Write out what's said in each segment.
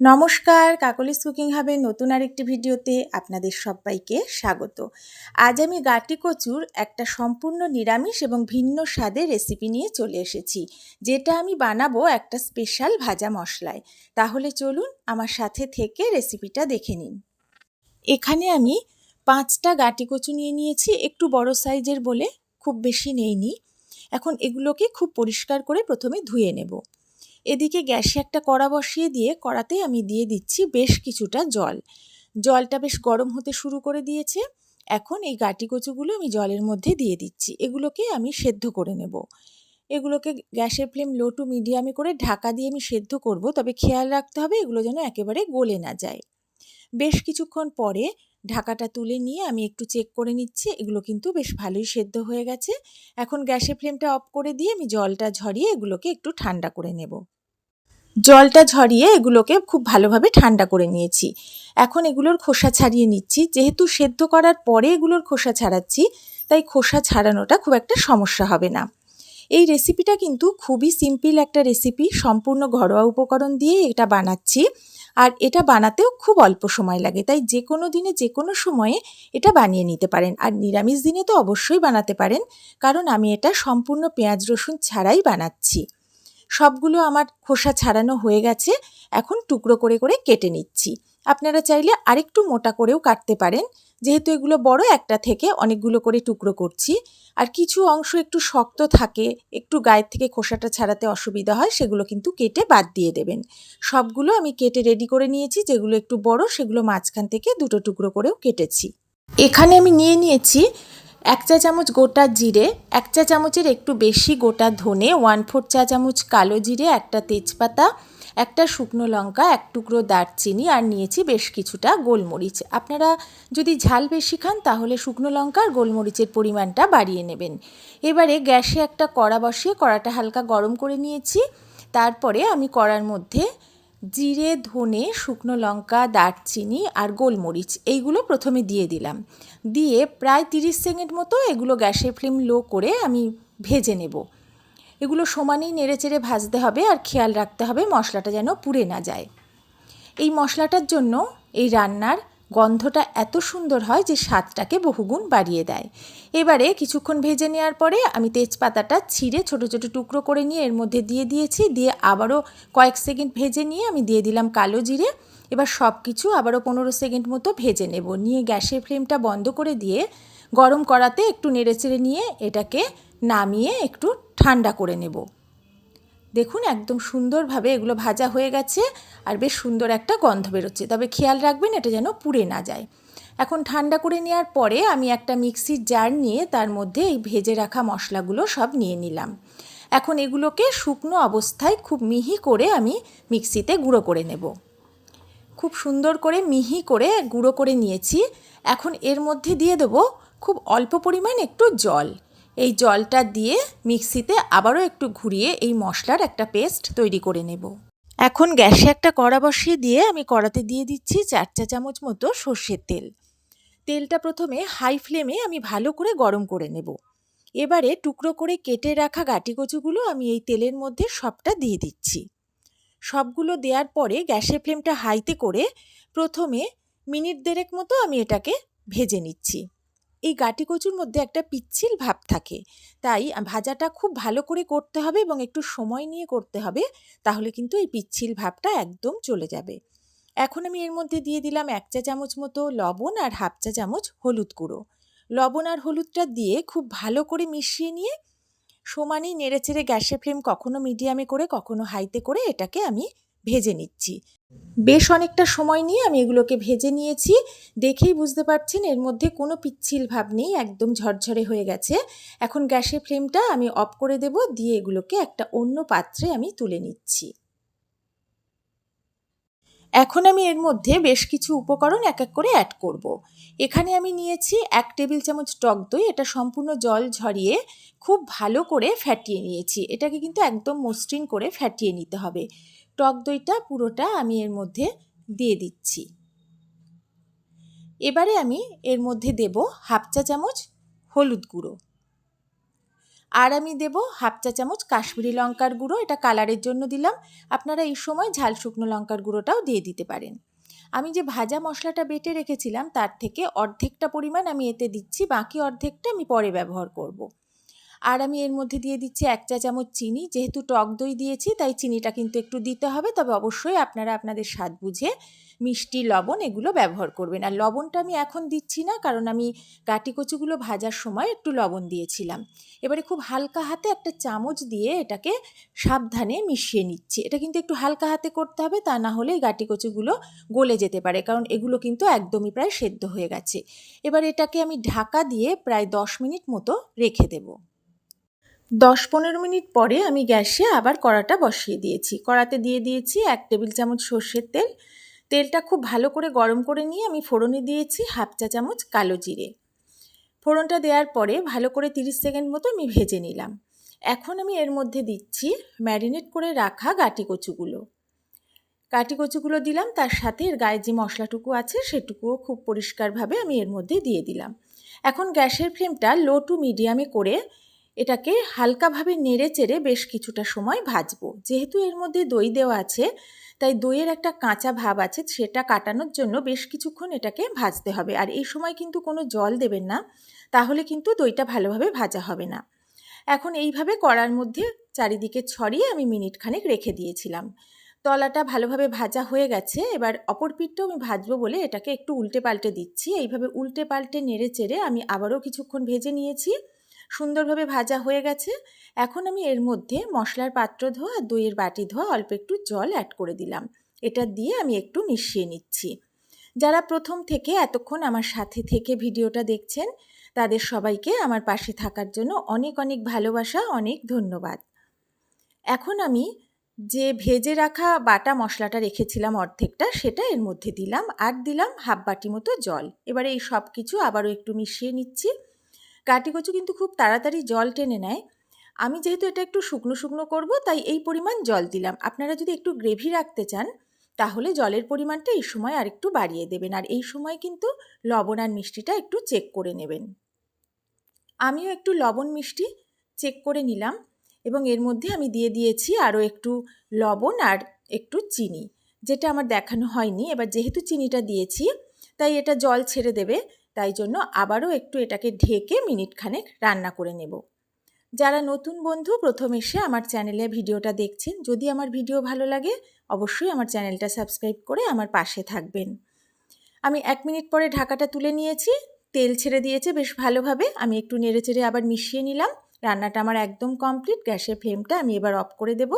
নমস্কার কাকলিস কুকিং হাবের নতুন আরেকটি ভিডিওতে আপনাদের সবাইকে স্বাগত। আজ আমি গাটি কচুর একটা সম্পূর্ণ নিরামিষ এবং ভিন্ন স্বাদের রেসিপি নিয়ে চলে এসেছি, যেটা আমি বানাবো একটা স্পেশাল ভাজা মশলায়। তাহলে চলুন আমার সাথে থেকে রেসিপিটা দেখে নিন। এখানে আমি পাঁচটা গাটি কচু নিয়ে নিয়েছি, একটু বড় সাইজের বলে, খুব বেশি নেইনি। এখন এগুলোকে খুব পরিষ্কার করে প্রথমে ধুয়ে নেব। এদিকে গ্যাসে একটা কড়া বসিয়ে দিয়ে কড়াতে আমি দিয়ে দিচ্ছি বেশ কিছুটা জল। জলটা বেশ গরম হতে শুরু করে দিয়েছে। এখন এই গাটি কচুগুলো আমি জলের মধ্যে দিয়ে দিচ্ছি। এগুলোকে আমি সেদ্ধ করে নেব। এগুলোকে গ্যাসের ফ্লেম লো টু মিডিয়ামে করে ঢাকা দিয়ে আমি সেদ্ধ করব। তবে খেয়াল রাখতে হবে এগুলো যেন একেবারে গলে না যায়। বেশ কিছুক্ষণ পরে ঢাকাটা তুলে নিয়ে আমি একটু চেক করে নিচ্ছি। এগুলো কিন্তু বেশ ভালোই সেদ্ধ হয়ে গেছে। এখন গ্যাসের ফ্লেমটা অফ করে দিয়ে আমি জলটা ঝরিয়ে এগুলোকে একটু ঠান্ডা করে নেব। জলটা ঝরিয়ে এগুলোকে খুব ভালোভাবে ঠান্ডা করে নিয়েছি। এখন এগুলোর খোসা ছাড়িয়ে নিচ্ছি। যেহেতু সেদ্ধ করার পরে এগুলোর খোসা ছাড়াচ্ছি, তাই খোসা ছাড়ানোটা খুব একটা সমস্যা হবে না। এই রেসিপিটা কিন্তু খুবই সিম্পল একটা রেসিপি, সম্পূর্ণ ঘরোয়া উপকরণ দিয়ে এটা বানাচ্ছি। আর এটা বানাতেও খুব অল্প সময় লাগে, তাই যে কোনো দিনে যে কোনো সময়ে এটা বানিয়ে নিতে পারেন। আর নিরামিষ দিনে তো অবশ্যই বানাতে পারেন, কারণ আমি এটা সম্পূর্ণ পেঁয়াজ রসুন ছাড়াই বানাচ্ছি। সবগুলো আমার খোসা ছাড়ানো হয়ে গেছে। এখন টুকরো করে করে কেটে নিচ্ছি। আপনারা চাইলে আরেকটু মোটা করেও কাটতে পারেন। যেহেতু এগুলো বড়, একটা থেকে অনেকগুলো করে টুকরো করছি। আর কিছু অংশ একটু শক্ত থাকে, একটু গায়ের থেকে খোসাটা ছাড়াতে অসুবিধা হয়, সেগুলো কিন্তু কেটে বাদ দিয়ে দেবেন। সবগুলো আমি কেটে রেডি করে নিয়েছি, যেগুলো একটু বড়, সেগুলো মাঝখান থেকে দুটো টুকরো করেও কেটেছি। এখানে আমি নিয়ে নিয়েছি এক চা চামচ গোটা জিরে, এক চা চামচের একটু বেশি গোটা ধনে ওয়ান ফোর চা চামচ কালো জিরে, একটা তেজপাতা, একটা শুকনো লঙ্কা, এক টুকরো দারচিনি আর নিয়েছি বেশ কিছুটা গোলমরিচ। আপনারা যদি ঝাল বেশি খান তাহলে শুকনো লঙ্কা আর গোলমরিচের পরিমাণটা বাড়িয়ে নেবেন। এবারে গ্যাসে একটা কড়া বসিয়ে কড়াটা হালকা গরম করে নিয়েছি। তারপরে আমি কড়ার মধ্যে জিরে, ধনে, শুকনো লঙ্কা, দারচিনি আর গোলমরিচ, এইগুলো প্রথমে দিয়ে দিলাম। দিয়ে প্রায় তিরিশ সেকেন্ড মতো এগুলো গ্যাসের ফ্লেম লো করে আমি ভেজে নেব। এগুলো সমানেই নেড়ে চেড়ে ভাজতে হবে আর খেয়াল রাখতে হবে মশলাটা যেন পুড়ে না যায়। এই মশলাটার জন্য এই রান্নার গন্ধটা এত সুন্দর হয় যে স্বাদটাকে বহুগুণ বাড়িয়ে দেয়। এবারে কিছুক্ষণ ভেজে নেওয়ার পরে আমি তেজপাতাটা ছিঁড়ে ছোট ছোট টুকরো করে নিয়ে এর মধ্যে দিয়ে দিয়েছি। দিয়ে আবারও কয়েক সেকেন্ড ভেজে নিয়ে আমি দিয়ে দিলাম কালো জিরে। এবার সব কিছু আবারও পনেরো সেকেন্ড মতো ভেজে নেব। নিয়ে গ্যাসের ফ্লেমটা বন্ধ করে দিয়ে গরম করাতে একটু নেড়েচেড়ে নিয়ে এটাকে নামিয়ে একটু ঠান্ডা করে নেব। দেখুন, একদম সুন্দরভাবে এগুলো ভাজা হয়ে গেছে আর বেশ সুন্দর একটা গন্ধ বেরোচ্ছে। তবে খেয়াল রাখবেন, এটা যেন পুড়ে না যায়। এখন ঠান্ডা করে নেওয়ার পরে আমি একটা মিক্সির জার নিয়ে তার মধ্যে এই ভেজে রাখা মশলাগুলো সব নিয়ে নিলাম। এখন এগুলোকে শুকনো অবস্থায় খুব মিহি করে আমি মিক্সিতে গুঁড়ো করে নেব। খুব সুন্দর করে মিহি করে গুঁড়ো করে নিয়েছি। এখন এর মধ্যে দিয়ে দেবো খুব অল্প পরিমাণ একটু জল। এই জলটা দিয়ে মিক্সিতে আবারও একটু ঘুরিয়ে এই মশলার একটা পেস্ট তৈরি করে নেব। এখন গ্যাসে একটা কড়া বসিয়ে দিয়ে আমি কড়াতে দিয়ে দিচ্ছি চার চা চামচ মতো সর্ষের তেল। তেলটা প্রথমে হাই ফ্লেমে আমি ভালো করে গরম করে নেব। এবারে টুকরো করে কেটে রাখা গাটি কচুগুলো আমি এই তেলের মধ্যে সবটা দিয়ে দিচ্ছি। সবগুলো দেওয়ার পরে গ্যাসের ফ্লেমটা হাইতে করে প্রথমে মিনিট দেড়েক মতো আমি এটাকে ভেজে নিচ্ছি। এই গাটি কচুর মধ্যে একটা পিচ্ছিল ভাব থাকে। তাই ভাজাটা খুব ভালো করে করতে হবে এবং একটু সময় নিয়ে করতে হবে, তাহলে কিন্তু এই পিচ্ছিল ভাবটা একদম চলে যাবে। এখন আমি এর মধ্যে দিয়ে দিলাম এক চা চামচ মতো লবণ আর হাফ চা চামচ হলুদ গুঁড়ো। লবণ আর হলুদটা দিয়ে খুব ভালো করে মিশিয়ে নিয়ে সমানেই নেড়েচেড়ে গ্যাসের ফ্লেম কখনো মিডিয়ামে করে, কখনো হাইতে করে এটাকে আমি ভেজে নিচ্ছি। বেশ অনেকটা সময় নিয়ে আমি এগুলোকে ভেজে নিয়েছি। দেখেই বুঝতে পারছেন, এর মধ্যে কোনো পিচ্ছিল ভাব নেই, একদম ঝরঝরে হয়ে গেছে। এখন গ্যাসের ফ্লেমটা আমি অফ করে দেব, দিয়ে এগুলোকে একটা অন্য পাত্রে আমি তুলে নিচ্ছি। এখন আমি এর মধ্যে বেশ কিছু উপকরণ এক এক করে অ্যাড করব। এখানে আমি নিয়েছি এক টেবিল চামচ টক দই, এটা সম্পূর্ণ জল ঝরিয়ে খুব ভালো করে ফ্যাটিয়ে নিয়েছি। এটাকে কিন্তু একদম মসৃণ করে ফ্যাটিয়ে নিতে হবে। টক দইটা পুরোটা আমি এর মধ্যে দিয়ে দিচ্ছি। এবারে আমি এর মধ্যে দেব হাফ চা চামচ হলুদ গুঁড়ো। আর আমি দেব হাফ চা চামচ কাশ্মীরি লঙ্কার গুঁড়ো, এটা কালারের জন্য দিলাম। আপনারা এই সময় ঝাল শুকনো লঙ্কার গুঁড়োটাও দিয়ে দিতে পারেন। আমি যে ভাজা মশলাটা বেটে রেখেছিলাম, তার থেকে অর্ধেকটা পরিমাণ আমি এতে দিচ্ছি, বাকি অর্ধেকটা আমি পরে ব্যবহার করব। আর আমি এর মধ্যে দিয়ে দিচ্ছি এক চা চামচ চিনি। যেহেতু টক দই দিয়েছি, তাই চিনিটা কিন্তু একটু দিতে হবে। তবে অবশ্যই আপনারা আপনাদের স্বাদ বুঝে মিষ্টি, লবণ এগুলো ব্যবহার করবেন। আর লবণটা আমি এখন দিচ্ছি না, কারণ আমি কাটি কচুগুলো ভাজার সময় একটু লবণ দিয়েছিলাম। এবারে খুব হালকা হাতে একটা চামচ দিয়ে এটাকে সাবধানে মিশিয়ে নিচ্ছি। এটা কিন্তু একটু হালকা হাতে করতে হবে, তা না হলে গাটি কচুগুলো গলে যেতে পারে, কারণ এগুলো কিন্তু একদমই প্রায় সেদ্ধ হয়ে গেছে। এবার এটাকে আমি ঢাকা দিয়ে প্রায় দশ মিনিট মতো রেখে দেবো। দশ পনেরো মিনিট পরে আমি গ্যাসে আবার কড়াটা বসিয়ে দিয়েছি। কড়াতে দিয়ে দিয়েছি এক টেবিল চামচ সর্ষের তেল। তেলটা খুব ভালো করে গরম করে নিয়ে আমি ফোড়নে দিয়েছি হাফ চা চামচ কালো জিরে। ফোড়নটা দেওয়ার পরে ভালো করে তিরিশ সেকেন্ড মতো আমি ভেজে নিলাম। এখন আমি এর মধ্যে দিচ্ছি ম্যারিনেট করে রাখা গাটি কচুগুলো। কাটি কচুগুলো দিলাম, তার সাথে এর গায়ে যে মশলাটুকু আছে সেটুকুও খুব পরিষ্কারভাবে আমি এর মধ্যে দিয়ে দিলাম। এখন গ্যাসের ফ্লেমটা লো টু মিডিয়ামে করে এটাকে হালকাভাবে নেড়ে চেড়ে বেশ কিছুটা সময় ভাজবো। যেহেতু এর মধ্যে দই দেওয়া আছে, তাই দইয়ের একটা কাঁচা ভাব আছে, সেটা কাটানোর জন্য বেশ কিছুক্ষণ এটাকে ভাজতে হবে। আর এই সময় কিন্তু কোনো জল দেবেন না, তাহলে কিন্তু দইটা ভালোভাবে ভাজা হবে না। এখন এইভাবে কড়ার মধ্যে চারিদিকে ছড়িয়ে আমি মিনিট খানেক রেখে দিয়েছিলাম। তলাটা ভালোভাবে ভাজা হয়ে গেছে, এবার অপর পিঠটাও আমি ভাজবো বলে এটাকে একটু উল্টে পাল্টে দিচ্ছি। এইভাবে উল্টে পাল্টে নেড়ে চেড়ে আমি আবারও কিছুক্ষণ ভেজে নিয়েছি। সুন্দরভাবে ভাজা হয়ে গেছে। এখন আমি এর মধ্যে মশলার পাত্র ধোয়া আর দইয়ের বাটি ধোয়া অল্প একটু জল অ্যাড করে দিলাম। এটা দিয়ে আমি একটু মিশিয়ে নিচ্ছি। যারা প্রথম থেকে এতক্ষণ আমার সাথে থেকে ভিডিওটা দেখছেন, তাদের সবাইকে আমার পাশে থাকার জন্য অনেক অনেক ভালোবাসা, অনেক ধন্যবাদ। এখন আমি যে ভেজে রাখা বাটা মশলাটা রেখেছিলাম অর্ধেকটা, সেটা এর মধ্যে দিলাম। আর দিলাম হাফ বাটি মতো জল। এবারে এই সব কিছু আবারও একটু মিশিয়ে নিচ্ছি। কাটি কচু কিন্তু খুব তাড়াতাড়ি জল টেনে নেয়। আমি যেহেতু এটা একটু শুকনো শুকনো করব, তাই এই পরিমাণ জল দিলাম। আপনারা যদি একটু গ্রেভি রাখতে চান, তাহলে জলের পরিমাণটা এই সময় আর একটু বাড়িয়ে দেবেন। আর এই সময় কিন্তু লবণ আর মিষ্টিটা একটু চেক করে নেবেন। আমিও একটু লবণ মিষ্টি চেক করে নিলাম এবং এর মধ্যে আমি দিয়ে দিয়েছি আরও একটু লবণ আর একটু চিনি, যেটা আমার দেখানো হয়নি। এবার যেহেতু চিনিটা দিয়েছি, তাই এটা জল ছেড়ে দেবে। তাই জন্য আবারও একটু এটাকে ঢেকে মিনিট খানেক রান্না করে নেব। যারা নতুন বন্ধু, প্রথম এসে আমার চ্যানেলে ভিডিওটা দেখছেন, যদি আমার ভিডিও ভালো লাগে, অবশ্যই আমার চ্যানেলটা সাবস্ক্রাইব করে আমার পাশে থাকবেন। আমি এক মিনিট পরে ঢাকাটা তুলে নিয়েছি, তেল ছেড়ে দিয়েছে বেশ ভালোভাবে, আমি একটু নেড়ে চেড়ে আবার মিশিয়ে নিলাম। রান্নাটা আমার একদম কমপ্লিট, গ্যাসের ফ্লেমটা আমি এবার অফ করে দেব।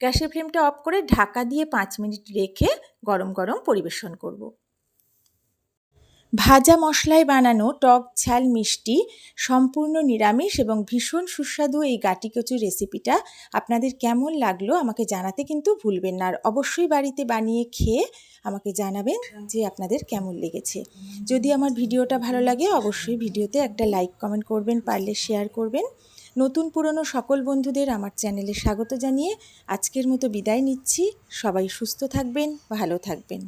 গ্যাসের ফ্লেমটা অফ করে ঢাকা দিয়ে পাঁচ মিনিট রেখে গরম গরম পরিবেশন করব। ভাজা মশলায় বানানো টক ঝাল মিষ্টি, সম্পূর্ণ নিরামিষ এবং ভীষণ সুস্বাদু এই গাটি কচুর রেসিপিটা আপনাদের কেমন লাগল আমাকে জানাতে কিন্তু ভুলবেন না। আর অবশ্যই বাড়িতে বানিয়ে খেয়ে আমাকে জানাবেন যে আপনাদের কেমন লেগেছে। যদি আমার ভিডিওটা ভালো লাগে অবশ্যই ভিডিওতে একটা লাইক কমেন্ট করবেন, পারলে শেয়ার করবেন। নতুন পুরনো সকল বন্ধুদের আমার চ্যানেলে স্বাগত জানিয়ে আজকের মতো বিদায় নিচ্ছি। সবাই সুস্থ থাকবেন, ভালো থাকবেন।